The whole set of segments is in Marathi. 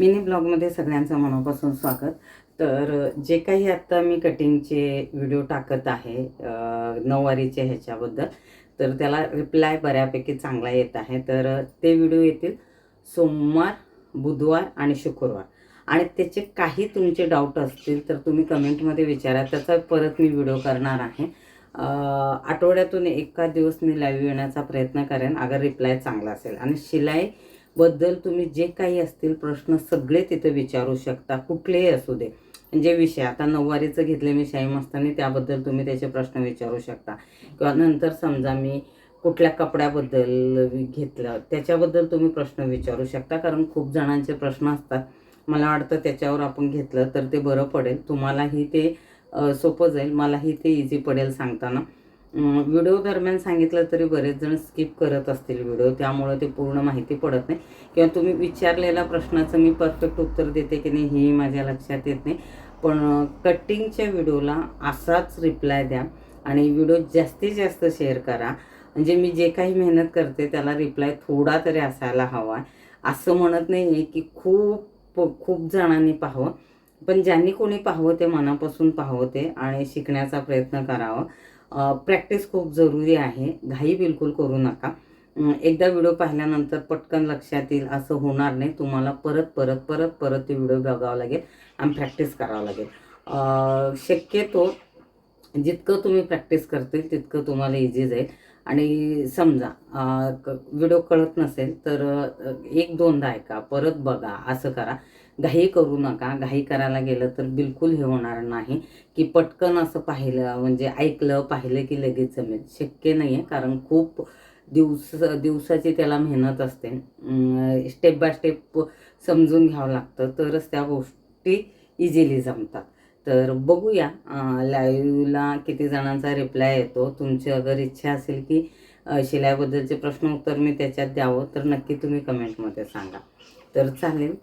मिनी ब्लॉगमध्ये सगळ्यांचं मनापासून स्वागत. तर जे काही आत्ता मी कटिंगचे व्हिडिओ टाकत आहे नऊवारीचे ह्याच्याबद्दल तर त्याला रिप्लाय बऱ्यापैकी चांगला येत आहे. तर ते व्हिडिओ येतील सोमवार बुधवार आणि शुक्रवार. आणि त्याचे काही तुमचे डाऊट असतील तर तुम्ही कमेंटमध्ये विचारा. त्याचा परत मी व्हिडिओ करणार आहे. आठवड्यातून एका दिवस मी लाईव्ह येण्याचा प्रयत्न करेन. अगर रिप्लाय चांगला असेल. आणि शिलाई बद्दल तुम्ही जे काही असतील प्रश्न सगळे तिथे विचारू शकता. कुठलेही असू दे. जे विषय आता नऊवारीचं घेतले मी शाही मस्तानी त्याबद्दल तुम्ही त्याचे प्रश्न विचारू शकता. किंवा नंतर समजा मी कुठल्या कपड्याबद्दल घेतलं त्याच्याबद्दल तुम्ही प्रश्न विचारू शकता. कारण खूप जणांचे प्रश्न असतात. मला वाटतं त्याच्यावर आपण घेतलं तर ते बरं पडेल. तुम्हालाही ते सोपं जाईल. मलाही ते इझी पडेल सांगताना. व्हिडिओ दरम्यान सांगितलं तरी बरेच जण स्किप करत असतील व्हिडिओ त्यामुळं ते पूर्ण माहिती पडत नाही. किंवा तुम्ही विचारलेल्या प्रश्नाचं मी परफेक्ट उत्तर देते की नाही हेही माझ्या लक्षात येत नाही. पण कटिंगच्या व्हिडिओला असाच रिप्लाय द्या आणि व्हिडिओ जास्तीत जास्त शेअर करा. म्हणजे मी जे काही मेहनत करते त्याला रिप्लाय थोडा तरी असायला हवा. असं म्हणत नाही आहे की खूप खूप जणांनी पाहावं. पण ज्यांनी कोणी पाहावं ते मनापासून पाहावं ते आणि शिकण्याचा प्रयत्न करावा. प्रॅक्टिस खूप जरुरी आहे. घाई बिलकुल करू नका. एकदा व्हिडिओ पाहिल्यानंतर पटकन लक्षात येईल असं होणार नाही. तुम्हाला परत परत परत परत ते व्हिडिओ बघावं लागेल आणि प्रॅक्टिस करावं लागेल. शक्यतो जितकं तुम्ही प्रॅक्टिस करतील तितकं तुम्हाला इझी जाईल. आणि समजा व्हिडिओ कळत नसेल तर एक दोनदा ऐका परत बघा असं करा. घाई करू नका घाई करायला गेलं तर बिलकुल हे होणार नाही. की पटकन असं पाहिलं म्हणजे ऐकलं पाहिलं की लगेच जमेल. शक्य नाही आहे कारण खूप दिवस दिवसाची त्याला मेहनत असते. स्टेप बाय स्टेप समजून घ्यावं लागतं तरच त्या गोष्टी इझिली जमतात. तर बघूया लाईव्हला किती जणांचा रिप्लाय येतो. तुमची अगर इच्छा असेल की शिलाईबद्दलचे प्रश्न उत्तर मी त्याच्यात द्यावं तर नक्की तुम्ही कमेंटमध्ये सांगा. तर चालेल.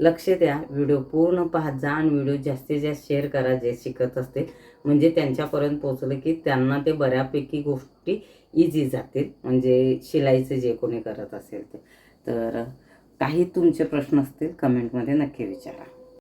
लक्ष द्या. व्हिडिओ पूर्ण पाहत जा आणि व्हिडिओ जास्तीत जास्त शेअर करा जे शिकत असतील. म्हणजे त्यांच्यापर्यंत पोचलं की त्यांना ते बऱ्यापैकी गोष्टी इझी जातील. म्हणजे शिलाईचं जे कोणी करत असेल ते. तर काही तुमचे प्रश्न असतील कमेंटमध्ये नक्की विचारा.